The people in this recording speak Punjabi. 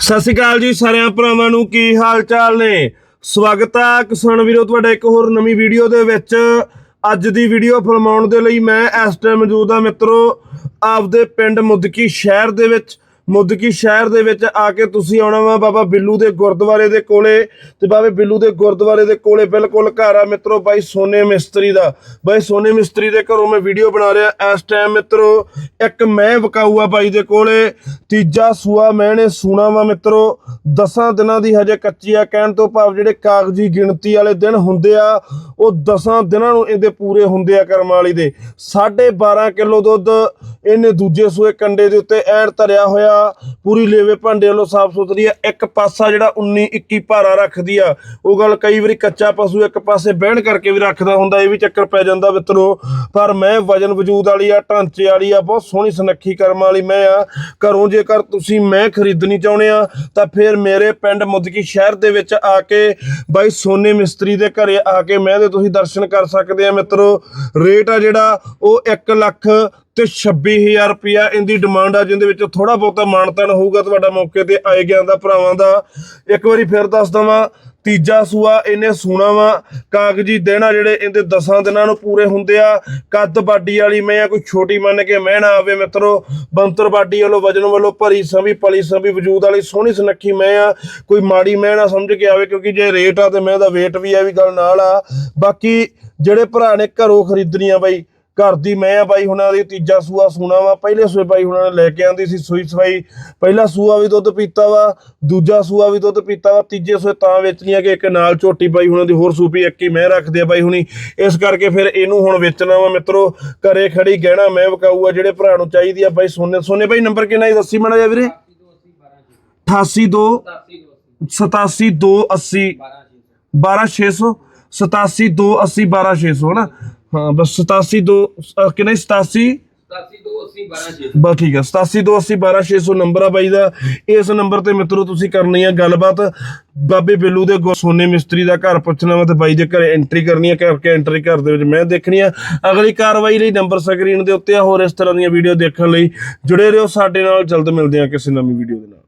ਸਤਿ ਸ਼੍ਰੀ ਅਕਾਲ ਜੀ ਸਾਰਿਆਂ ਭਰਾਵਾਂ ਨੂੰ, ਕੀ ਹਾਲ ਚਾਲ ਨੇ? ਸਵਾਗਤ ਆ ਕਿਸਾਨ ਵੀਰੋ, ਤੁਹਾਡਾ ਇੱਕ ਹੋਰ ਨਵੀਂ ਵੀਡੀਓ ਦੇ ਵਿੱਚ। ਅੱਜ ਦੀ ਵੀਡੀਓ ਫਿਲਮਾਉਣ ਦੇ ਲਈ ਮੈਂ ਇਸ ਟਾਈਮ ਮੌਜੂਦ ਹਾਂ ਮਿੱਤਰੋ, ਆਪਦੇ ਪਿੰਡ ਮੁਦਕੀ ਸ਼ਹਿਰ ਦੇ ਵਿੱਚ। ਮੁਦਕੀ ਸ਼ਹਿਰ ਦੇ ਵਿੱਚ ਆ ਕੇ ਤੁਸੀਂ ਆਉਣਾ ਵਾ ਬਾਬਾ ਬਿੱਲੂ ਦੇ ਗੁਰਦੁਆਰੇ ਦੇ ਕੋਲੇ। ਤੇ ਬਾਬੇ ਬਿੱਲੂ ਦੇ ਗੁਰਦੁਆਰੇ ਦੇ ਕੋਲੇ ਬਿਲਕੁਲ ਘਰ ਆ ਮਿੱਤਰੋ, ਬਾਈ ਸੋਨੇ ਮਿਸਤਰੀ ਦਾ। ਬਾਈ ਸੋਨੇ ਮਿਸਤਰੀ ਦੇ ਘਰੋਂ ਮੈਂ ਵੀਡੀਓ ਬਣਾ ਰਿਹਾ। ਇਸ ਟਾਈਮ ਮਿੱਤਰੋ, ਇੱਕ ਮੈਂ ਵਕਾਊ ਆ ਬਾਈ ਦੇ ਕੋਲੇ। ਤੀਜਾ ਸੂਆ ਮੈਂ ਨੇ ਸੂਣਾ ਵਾ ਮਿੱਤਰੋ। ਦਸਾਂ ਦਿਨਾਂ ਦੀ ਹਜੇ ਕੱਚੀ ਆ। ਕਹਿਣ ਤੋਂ ਭਾਵ ਜਿਹੜੇ ਕਾਗਜ਼ੀ ਗਿਣਤੀ ਵਾਲੇ ਦਿਨ ਹੁੰਦੇ ਆ, ਉਹ ਦਸਾਂ ਦਿਨਾਂ ਨੂੰ ਇਹਦੇ ਪੂਰੇ ਹੁੰਦੇ ਆ ਕਰਮ ਵਾਲੀ ਦੇ। 12.5 ਕਿਲੋ ਦੁੱਧ ਇਹਨੇ ਦੂਜੇ ਸੂਏ ਕੰਡੇ ਦੇ ਉੱਤੇ ਐਨ ਧਰਿਆ ਹੋਇਆ। ਪੂਰੀ ਲੇਵੇ ਭਾਂਡੇ ਵੱਲੋਂ ਸਾਫ਼ ਸੁਥਰੀ ਆ। ਇੱਕ ਪਾਸਾ ਜਿਹੜਾ 19 21 ਭਾਰਾ ਰੱਖਦੀ ਆ। ਉਹ ਗੱਲ ਕਈ ਵਾਰੀ ਕੱਚਾ ਪਸ਼ੂ ਇੱਕ ਪਾਸੇ ਬਹਿਣ ਕਰਕੇ ਵੀ ਰੱਖਦਾ ਹੁੰਦਾ, ਇਹ ਵੀ ਚੱਕਰ ਪੈ ਜਾਂਦਾ ਮਿੱਤਰੋ। ਪਰ ਮੈਂ ਵਜਨ ਵਜੂਦ ਵਾਲੀ ਆ, ਢਾਂਚੇ ਵਾਲੀ ਆ, ਬਹੁਤ ਸੋਹਣੀ ਸੁਨੱਖੀ ਕਰਮ ਵਾਲੀ ਮੈਂ ਆ। ਘਰੋਂ ਜੇਕਰ ਤੁਸੀਂ ਮੈਂ ਖਰੀਦਣੀ ਚਾਹੁੰਦੇ ਆ, ਤਾਂ ਫਿਰ ਮੇਰੇ ਪਿੰਡ ਮੁਦਕੀ ਸ਼ਹਿਰ ਦੇ ਵਿੱਚ ਆ ਕੇ ਬਾਈ ਸੋਨੇ ਮਿਸਤਰੀ ਦੇ ਘਰੇ ਆ ਕੇ ਮੈਂ ਦੇ ਤੁਸੀਂ ਦਰਸ਼ਨ ਕਰ ਸਕਦੇ ਆ ਮਿੱਤਰੋ। ਰੇਟ ਆ ਜਿਹੜਾ, ਉਹ 1 ਲੱਖ ਤੇ 26000 ਰੁਪਿਆ ਇਹਦੀ ਡਿਮਾਂਡ ਆ ਜਿੰਦੇ ਵਿੱਚ ਥੋੜਾ ਬਹੁਤਾ ਮਾਨਤਨ ਹੋਊਗਾ ਤੁਹਾਡਾ ਮੌਕੇ ਤੇ ਆਏ ਗਿਆ ਦਾ, ਭਰਾਵਾਂ ਦਾ। ਇੱਕ ਵਾਰੀ ਫਿਰ ਦੱਸ ਦਵਾਂ, ਤੀਜਾ ਸੂਆ, ਇਹਨੇ ਸੂਣਾ ਵਾ। ਕਾਗਜੀ ਦੇਣਾ ਜਿਹੜੇ ਇਹਦੇ 10 ਦਿਨਾਂ ਨੂੰ ਪੂਰੇ ਹੁੰਦੇ ਆ। ਕੱਦ ਬਾਡੀ ਵਾਲੀ ਮੈਂ ਆ, ਕੋਈ ਛੋਟੀ ਮੰਨ ਕੇ ਮੈਂ ਨਾ ਆਵੇ ਮਿੱਤਰੋ। ਬੰਤਰ ਬਾਡੀ ਵੱਲੋਂ, ਵਜਨ ਵੱਲੋਂ ਭਰੀ ਸੰਭੀ ਪਲੀ ਸੰਭੀ ਵਜੂਦ ਵਾਲੀ ਸੋਹਣੀ ਸੁਨੱਖੀ ਮੈਂ ਆ। ਕੋਈ ਮਾੜੀ ਮੈਂ ਨਾ ਸਮਝ ਕੇ ਆਵੇ, ਕਿਉਂਕਿ ਜੇ ਰੇਟ ਆ ਤੇ ਮੈਂ ਦਾ weight ਵੀ ਆ ਵੀ ਗੱਲ ਨਾਲ ਆ। ਬਾਕੀ ਜਿਹੜੇ ਭਰਾ ਨੇ ਘਰੋਂ ਖਰੀਦਣੀ ਆ ਬਾਈ ਘਰ ਦੀ ਮੈਂ ਆ ਬਾਈ, ਹੁਣਾਂ ਦੀ ਤੀਜਾ ਸੂਆ ਸੂਣਾ ਵਾ, ਪਹਿਲੇ ਸੂਏ ਬਾਈ ਹੁਣਾਂ ਨੇ ਲੈ ਕੇ ਆਂਦੀ ਸੀ ਸੂਈ ਸਵਾਈ। ਪਹਿਲਾ ਸੂਆ ਵੀ ਦੁੱਧ ਪੀਤਾ ਵਾ, ਦੂਜਾ ਸੂਆ ਵੀ ਦੁੱਧ ਪੀਤਾ ਵਾ, ਤੀਜੇ ਸੂਏ ਤਾਂ ਵੇਚਣੀ ਕਿ ਇੱਕ ਨਾਲ ਝੋਟੀ ਬਾਈ ਹੁਣਾਂ ਦੀ ਹੋਰ ਸੂਪੀ ਇੱਕ ਹੀ ਮੈਂ ਰੱਖਦੇ ਆ ਬਾਈ ਹੁਣੀ। ਇਸ ਕਰਕੇ ਫਿਰ ਇਹਨੂੰ ਹੁਣ ਵੇਚਣਾ ਵਾ ਮਿੱਤਰੋ, ਘਰੇ ਖੜੀ ਗਹਿਣਾ ਮੈਂ ਵਕਾਊ ਆ, ਜਿਹੜੇ ਭਰਾ ਨੂੰ ਚਾਹੀਦੀ ਆ ਬਾਈ ਸੋਨੇ ਸੋਨੇ ਬਾਈ ਨੰਬਰ ਕਿੰਨਾ ਜੀ, ਦੱਸੀ ਮਾੜਾ ਜਿਹਾ ਵੀਰੇ? 82 87 280 12600 87 280 12600 ਹਨਾ? ਹਾਂ ਬਸ 87 2 ਕਿੰਨਾ 87 ਬਸ ਠੀਕ ਹੈ 87 280 12600 ਨੰਬਰ ਆ ਬਾਈ ਦਾ। ਇਸ ਨੰਬਰ ਤੇ ਮਿੱਤਰੋ ਤੁਸੀਂ ਕਰਨੀ ਆ ਗੱਲਬਾਤ। ਬਾਬੇ ਬਿੱਲੂ ਦੇ ਸੋਨੇ ਮਿਸਤਰੀ ਦਾ ਘਰ ਪੁੱਛਣਾ ਵਾ ਤੇ ਬਾਈ ਦੇ ਘਰੇ ਐਂਟਰੀ ਕਰਨੀ ਆ ਕਰਕੇ ਐਂਟਰੀ ਘਰ ਦੇ ਵਿੱਚ ਮੈਂ ਦੇਖਣੀ ਆ। ਅਗਲੀ ਕਾਰਵਾਈ ਲਈ ਨੰਬਰ ਸਕਰੀਨ ਦੇ ਉੱਤੇ ਆ ਹੋਰ ਇਸ ਤਰ੍ਹਾਂ ਦੀਆਂ ਵੀਡੀਓ ਦੇਖਣ ਲਈ ਜੁੜੇ ਰਹੋ ਸਾਡੇ ਨਾਲ। ਜਲਦ ਮਿਲਦੇ ਆ ਕਿਸੇ ਨਵੀਂ ਵੀਡੀਓ ਦੇ ਨਾਲ।